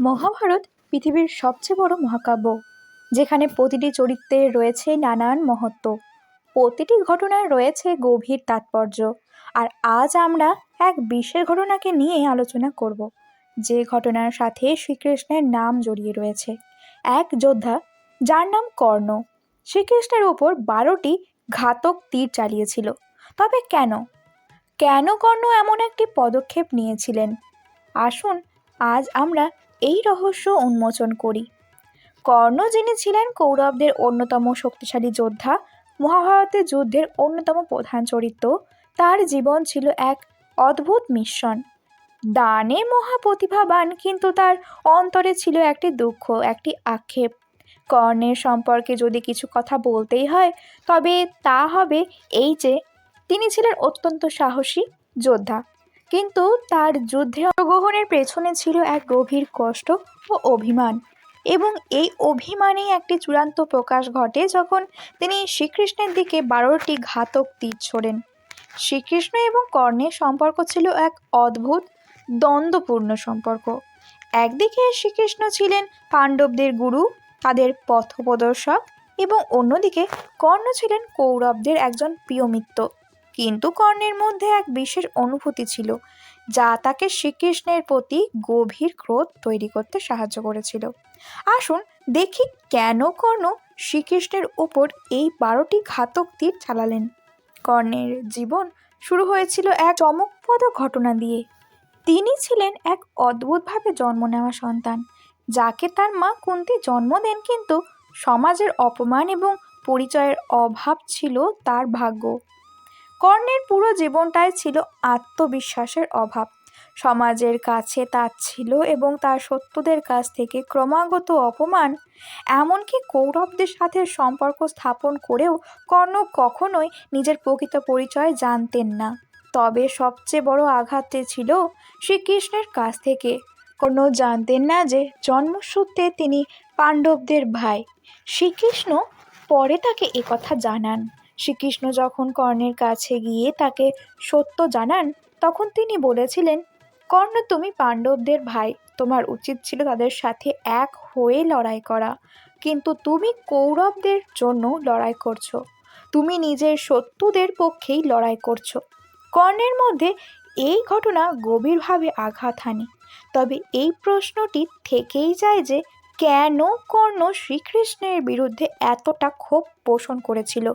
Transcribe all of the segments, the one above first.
মহাভারত পৃথিবীর সবচেয়ে বড় মহাকাব্য, যেখানে প্রতিটি চরিত্রে রয়েছে নানান মহত্ব। প্রতিটি ঘটনায় রয়েছে গভীর তাৎপর্য, আর আজ আমরা এক বিশেষ ঘটনাকে নিয়ে আলোচনা করব, যে ঘটনার সাথে শ্রীকৃষ্ণের নাম জড়িয়ে রয়েছে। এক যোদ্ধা, যার নাম কর্ণ, শ্রীকৃষ্ণের ওপর বারোটি ঘাতক তীর চালিয়েছিল। তবে কেন? কেন কর্ণ এমন একটি পদক্ষেপ নিয়েছিলেন? আসুন আজ আমরা এই রহস্য উন্মোচন করি। কর্ণ যিনি ছিলেন কৌরবদের অন্যতম শক্তিশালী যোদ্ধা মহাভারতের যুদ্ধের অন্যতম প্রধান চরিত্র, তার জীবন ছিল এক অদ্ভুত মিশ্রণ। দানে মহাপ্রতিভাবান, কিন্তু তার অন্তরে ছিল একটি দুঃখ, একটি আক্ষেপ। কর্ণের সম্পর্কে যদি কিছু কথা বলতেই হয়, তবে তা হবে এই যে, তিনি ছিলেন অত্যন্ত সাহসী যোদ্ধা। কিন্তু তার যুদ্ধে অংশগ্রহণের পেছনে ছিল এক গভীর কষ্ট ও অভিমান। এবং এই অভিমানেই একটি চূড়ান্ত প্রকাশ ঘটে যখন তিনি শ্রীকৃষ্ণের দিকে বারোটি ঘাতক তীর ছোড়েন। শ্রীকৃষ্ণ এবং কর্ণের সম্পর্ক ছিল এক অদ্ভুত, দ্বন্দ্বপূর্ণ সম্পর্ক। একদিকে শ্রীকৃষ্ণ ছিলেন পাণ্ডবদের গুরু, তাদের পথপ্রদর্শক এবং অন্যদিকে কর্ণ ছিলেন কৌরবদের একজন প্রিয় মিত্র কিন্তু কর্ণের মধ্যে এক বিশেষ অনুভূতি ছিল, যা তাকে শ্রীকৃষ্ণের প্রতি গভীর ক্রোধ তৈরি করতে সাহায্য করেছিল। আসুন দেখি কেন কর্ণ শ্রীকৃষ্ণের ওপর এই বারোটি ঘাতক তীর চালালেন। কর্ণের জীবন শুরু হয়েছিল এক চমকপ্রদ ঘটনা দিয়ে। তিনি ছিলেন এক অদ্ভুতভাবে জন্ম নেওয়া সন্তান, যাকে তার মা কুন্তি জন্ম দেন কিন্তু সমাজের অপমান এবং পরিচয়ের অভাব ছিল তার ভাগ্য। কর্ণের পুরো জীবনটাই ছিল আত্মবিশ্বাসের অভাব। সমাজের কাছে তার ছিল এবং তার সত্যদের কাছ থেকে ক্রমাগত অপমান, এমনকি কৌরবদের সাথে সম্পর্ক স্থাপন করেও কর্ণ কখনোই নিজের প্রকৃত পরিচয় জানতেন না। তবে সবচেয়ে বড় আঘাতটি ছিল শ্রীকৃষ্ণের কাছ থেকে। কর্ণ জানতেন না যে জন্মসূত্রে তিনি পাণ্ডবদের ভাই। শ্রীকৃষ্ণ পরে তাকে একথা জানান। শ্রীকৃষ্ণ যখন কর্ণের কাছে গিয়ে তাকে সত্য জানান, তখন তিনি বলেছিলেন, কর্ণ, তুমি পাণ্ডবদের ভাই, তোমার উচিত ছিল তাদের সাথে এক হয়ে লড়াই করা। কিন্তু তুমি কৌরবদের জন্য লড়াই করছ। তুমি নিজের শত্রুদের পক্ষেই লড়াই করছ। কর্ণের মধ্যে এই ঘটনা গভীরভাবে আঘাত হানে। তবে এই প্রশ্নটি থেকেই যায় যে কেন কর্ণ শ্রীকৃষ্ণের বিরুদ্ধে এতটা ক্ষোভ পোষণ করেছিল?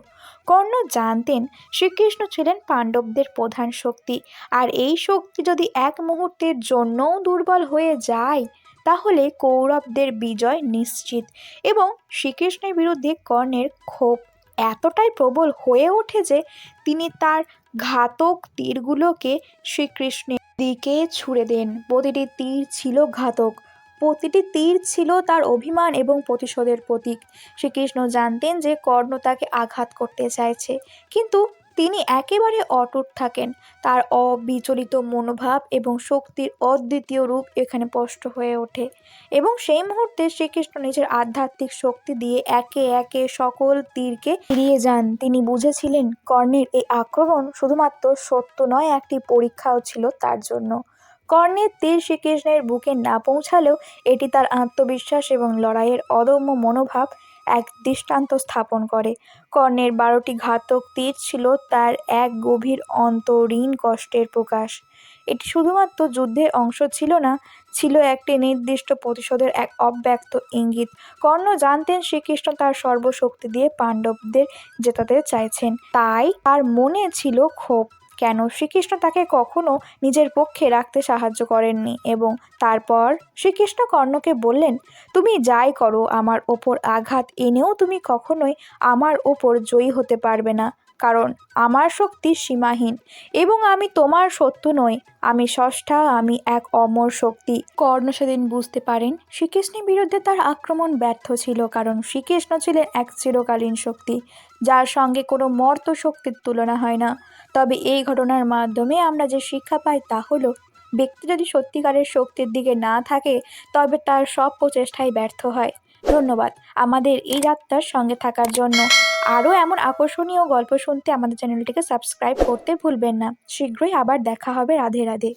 কর্ণ জানতেন শ্রীকৃষ্ণ ছিলেন পাণ্ডবদের প্রধান শক্তি, আর এই শক্তি যদি এক মুহূর্তের জন্যও দুর্বল হয়ে যায়, তাহলে কৌরবদের বিজয় নিশ্চিত। এবং শ্রীকৃষ্ণের বিরুদ্ধে কর্ণের ক্ষোভ এতটাই প্রবল হয়ে ওঠে যে তিনি তার ঘাতক তীরগুলোকে শ্রীকৃষ্ণের দিকে ছুড়ে দেন। প্রতিটি তীর ছিল ঘাতক। প্রতিটি তীর ছিল তার অভিমান এবং প্রতিশোধের প্রতীক। শ্রীকৃষ্ণ জানতেন যে কর্ণ তাকে আঘাত করতে চাইছে, কিন্তু তিনি একেবারে অটুট থাকেন। তার অবিচলিত মনোভাব এবং শক্তির অদ্বিতীয় রূপ এখানে স্পষ্ট হয়ে ওঠে এবং সেই মুহূর্তে শ্রীকৃষ্ণ নিজের আধ্যাত্মিক শক্তি দিয়ে একে একে সকল তীরকে ফিরিয়ে যান। তিনি বুঝেছিলেন কর্ণের এই আক্রমণ শুধুমাত্র সত্য নয়, একটি পরীক্ষাও ছিল তার জন্য। কর্ণের তীর শ্রীকৃষ্ণের বুকে না পৌঁছালেও এটি তার আত্মবিশ্বাস এবং লড়াইয়ের অদম্য মনোভাব এক দৃষ্টান্ত স্থাপন করে। কর্ণের বারোটি ঘাতক তীর ছিল তার এক গভীর অন্তরীণ কষ্টের প্রকাশ। এটি শুধুমাত্র যুদ্ধের অংশ ছিল না, ছিল একটি নির্দিষ্ট প্রতিশোধের এক অব্যক্ত ইঙ্গিত। কর্ণ জানতেন শ্রীকৃষ্ণ তার সর্বশক্তি দিয়ে পাণ্ডবদের জেতাতে চাইছেন। তাই তার মনে ছিল ক্ষোভ। কেন শ্রীকৃষ্ণ তাকে কখনো নিজের পক্ষে রাখতে সাহায্য করেননি? এবং তারপর শ্রীকৃষ্ণ কর্ণকে বললেন, তুমি যাই করো, আমার ওপর আঘাত এনেও তুমি কখনোই আমার ওপর জয়ী হতে পারবে না, কারণ আমার শক্তি সীমাহীন এবং আমি তোমার সত্য নই। আমি ষষ্ঠা, আমি এক অমর শক্তি কর্ণ সেদিন বুঝতে পারেন শ্রীকৃষ্ণের বিরুদ্ধে তার আক্রমণ ব্যর্থ ছিল, কারণ শ্রীকৃষ্ণ ছিলেন এক চিরকালীন শক্তি, যার সঙ্গে কোনো মর্ত শক্তির তুলনা হয় না। তবে এই ঘটনার মাধ্যমে আমরা যে শিক্ষা পাই তা হলো, ব্যক্তি যদি সত্যিকারের শক্তির দিকে না থাকে, তবে তার সব প্রচেষ্টাই ব্যর্থ হয়। ধন্যবাদ আমাদের এই যাত্রার সঙ্গে থাকার জন্য। আরও এমন আকর্ষণীয় গল্প শুনতে আমাদের চ্যানেলটিকে সাবস্ক্রাইব করতে ভুলবেন না। শীঘ্রই আবার দেখা হবে রাধে রাধে।